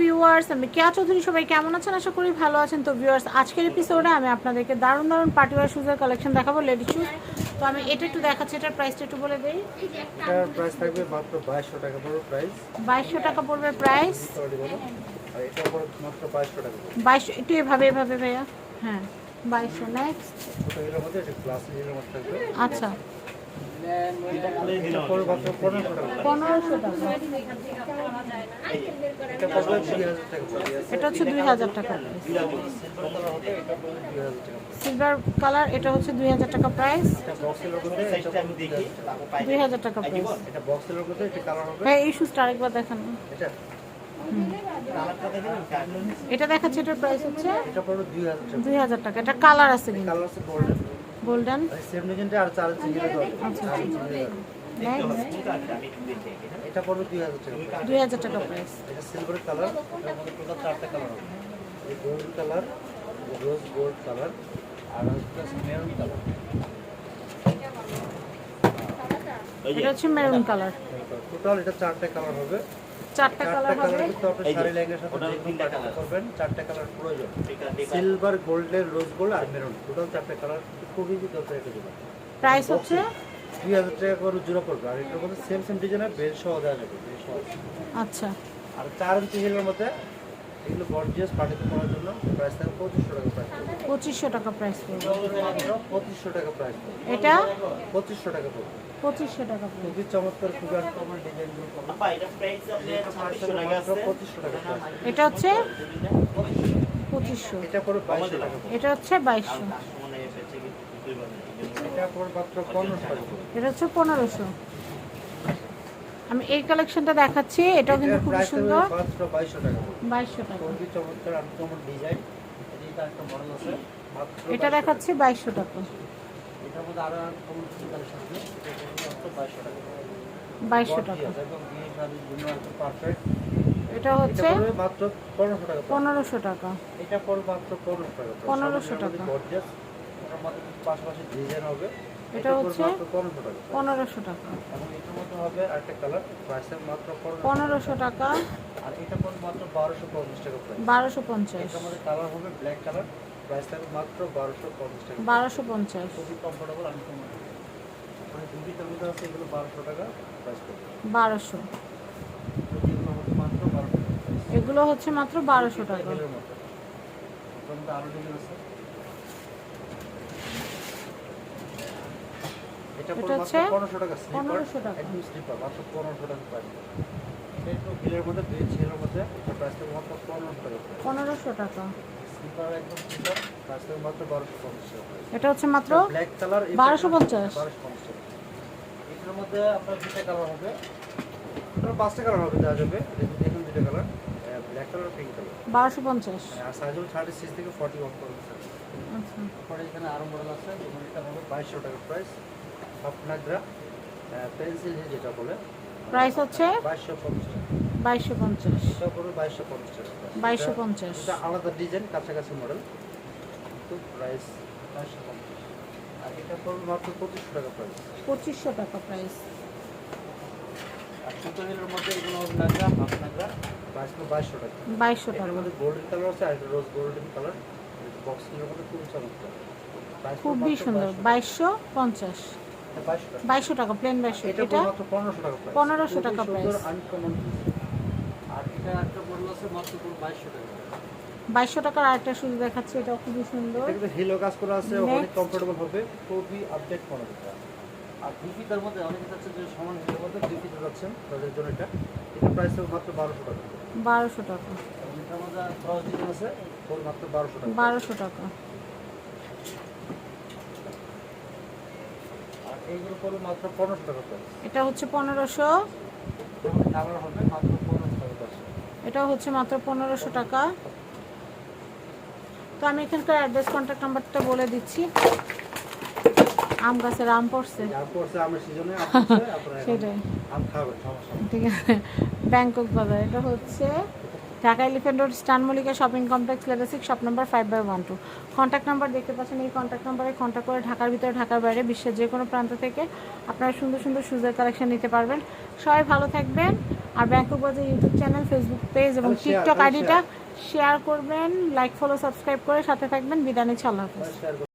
Viewers আমি কেয়া চৌধুরী সবাই কেমন আছেন? আশা করি ভালো আছেন। তো ভিউয়ার্স আজকের এপিসোডে আমি আপনাদেরকে দারুণ দারুণ পার্টিওয়ার শুজের কালেকশন দেখাবো লেডি শুজ তো আমি এটা একটু দেখাচ্ছি এটার প্রাইসটা একটু বলে দিই। এটার প্রাইস থাকবে মাত্র বাইশশো টাকা পড়বে প্রাইস বাইশশো টাকা পড়বে প্রাইস আর এটা পড়বে মাত্র বাইশশো টাকা পড়বে। বাইশশো একটু এভাবে এভাবে ভাইয়া। হ্যাঁ বাইশশো নেক্সট ছোটো হিলের মধ্যে এটা গ্লাস হিলের মধ্যে থাকবে। আচ্ছা। পনেরোশো টাকা। এটা হচ্ছে দুই হাজার টাকা সিলভার কালার এটা হচ্ছে দুই হাজার টাকা প্রাইস দুই হাজার টাকা। প্রাইস ভাই এই শুজটা আরেকবার দেখান। এটা দেখাচ্ছে এটার প্রাইস হচ্ছে দুই হাজার টাকা। এটা কালার আছে গোল্ডেন গোল্ডেন আর ইঞ্চি আচ্ছা। এটা পড়বে দুই হাজার টাকা দুই হাজার টাকা প্রাইস এটা সিলভার কালার এটার মধ্যে টোটাল চারটা কালার হবে। এই gold colour rose gold colour আর হচ্ছে মেরুন কালার এটা হচ্ছে মেরুন কালার টোটাল এটা চারটা কালার হবে। চারটা চারটা কালার হবে। কালার আপনি শাড়ি লেহেঙ্গার সাথে যে কোনো পার্টি করবেন চারটা কালার প্রয়োজন সিলভার গোল্ডের রোজ গোল্ড আর মেরুন টোটাল চারটা কালার খুব ইজি দরকার এটা প্রাইস হচ্ছে দুই হাজার টাকা করে জোড়া পড়বে আর এটার মধ্যে সেম সেম ডিজাইনের বেল সহ দেওয়া যাবে বেল সহ। আচ্ছা। আর চার ইঞ্চি হিলের মধ্যে এগুলো গর্জিয়াস পার্টিতে পরার জন্য প্রাইস থাকবে পঁচিশশো টাকা প্রাইস পঁচিশশো টাকা প্রাইস পঁচিশশো টাকা প্রাইস এটা? পঁচিশশো টাকা পড়বে। পঁচিশশো টাকা পড়বে। খুবই চমৎকার খুবই আনকমন ডিজাইনগুলো পঁচিশশো টাকা। এটা হচ্ছে? পঁচিশশো। এটা পড়বে বাইশশো টাকা এটা হচ্ছে বাইশশো। এটা হচ্ছে পনেরোশো। আমি এই কালেকশনটা দেখাচ্ছি এটাও কিন্তু খুব সুন্দর। বাইশশো টাকা। এটা একটা মডেল আছে মাত্র এটা 2200 দেখাচ্ছি বাইশশো টাকা। এটা বাইশশো টাকা। হচ্ছে মাত্র পনেরোশো টাকা। পনেরোশো টাকা। পনেরোশো টাকা। পাশাপাশি ডিজাইন হবে। এটা হচ্ছে মাত্র পনেরোশো টাকা। পনেরোশো টাকা। এবং এটার মধ্যে হবে আরেকটা কালার প্রাইস মাত্র পনেরোশো পনেরোশো টাকা। আর এটা পড়বে মাত্র বারোশো পঞ্চাশ টাকা প্রাইস বারোশো পঞ্চাশ। এটার মধ্যে কালার হবে ব্ল্যাক কালার প্রাইস থাকবে মাত্র বারোশো পঞ্চাশ টাকা। বারোশো পঞ্চাশ। খুবই কমফোর্টেবল আমি কমন মানে দুটিটার মধ্যে আছে এগুলো বারোশো টাকা প্রাইস পড়বে। এগুলো হচ্ছে মাত্র বারোশো টাকা। price। এগুলো হচ্ছে মাত্র বারোশো টাকা। এগুলোর মধ্যে। আরও ডিজাইন আছে। এটা এটা হচ্ছে মাত্র পনেরোশো টাকা স্লিপার। 1500 টাকা। একদম স্লিপার মাত্র পনেরোশো টাকা প্রাইস এটা একটু হিলের মধ্যে দুই ছেলের মধ্যে প্রাইস থাকবে মাত্র পনেরোশো টাকা পনেরোশো টাকা। স্লিপার একদম স্লিপার প্রাইস মাত্র বারোশো পঞ্চাশ টাকা এটা হচ্ছে মাত্র ব্ল্যাক কালার 1250 বারোশো পঞ্চাশ। টাকা। এটার মধ্যে আপনার দুটা কালার হবে। টোটাল পাঁচটা কালার হবে দেওয়া যাবে। দেখুন দেখুন colour black colour pink colour বারোশো পঞ্চাশ। আর সাইজ হলো থার্টি সিক্স থেকে ফর্টি ওয়ান পর্যন্ত। আচ্ছা। তারপরে এখানে আরও মডেল আছে যেমন এটা হবে বাইশশো টাকা প্রাইস আপনাগ্রা পেন্সিল হিল যেটা বলে প্রাইস হচ্ছে বাইশশো পঞ্চাশ। বাইশশো পঞ্চাশ। এটা পড়বে বাইশশো পঞ্চাশ। টাকা বাইশশো পঞ্চাশ। এটা আলাদা ডিজাইন কাছাকাছি মডেল। তো প্রাইস বাইশশো পঞ্চাশ। আর এটা পড়বে মাত্র পঁচিশশো টাকা প্রাইস। পঁচিশশো টাকা প্রাইস। আর সুতো হিলের মধ্যে এগুলো নাগরা হাফ নাগরা বাইশশো টাকা। বাইশশো টাকা। মধ্যে গোল্ডেন কালার আছে আর একটা রোজ গোল্ডেন কালার বক্স হিলের মধ্যে খুবই চমৎকার। খুবই সুন্দর। 2200 বাইশশো পঞ্চাশ। এটা 2200 টাকা বাইশশো টাকা প্লেন বাইশশো। এটা এটা পনেরোশো টাকা price। 1500 টাকা খুবই সুন্দর price। uncommon piece। আর এটা একটা মডেল আছে মাত্র পুরো বাইশশো টাকা। বাইশশো টাকার আরেকটা শুধু দেখাচ্ছি এটাও খুবই সুন্দর। এটা হিলো কাজ করা আছে অনেক কমফোর্টেবল হবে। খুবই আপডেট এটা আর দুই মধ্যে অনেকে চাচ্ছে যে সমান হিলের মধ্যে যাচ্ছেন তাদের জন্য এটা। এটা প্রাইস হবে মাত্র বারোশো টাকা। বারোশো টাকা। এটার মধ্যে ক্রস ডিজাইন আছে মাত্র বারোশো টাকা। বারোশো টাকা। এইগুলো পড়বে মাত্র পনেরোশো টাকা এটা হচ্ছে পনেরোশো। কালার হবে মাত্র পনেরোশো টাকা এটা হচ্ছে মাত্র পনেরোশো টাকা। তো আমি এখানকার অ্যাড্রেস কন্ট্যাক্ট নাম্বারটা বলে দিচ্ছি। আম গাছের আম পড়ছে সেটাই। ঠিক আছে। ব্যাংকক বাজার এটা হচ্ছে Dhaka Elephant Road Eastern Mallika shopping complex level six shop number five by one two contact number দেখতে পাচ্ছেন এই কন্ট্যাক্ট নাম্বারে কন্ট্যাক্ট করে ঢাকার ভিতরে ঢাকার বাইরে বিশ্বের যে কোনো প্রান্ত থেকে আপনারা সুন্দর সুন্দর সুজের কালেকশন নিতে পারবেন। সবাই ভালো থাকবেন। আর Bangkok Bazar YouTube channel Facebook page এবং টিকটক আইডিটা শেয়ার করবেন লাইক ফলো সাবস্ক্রাইব করে সাথে থাকবেন। বিদানি শেয়ার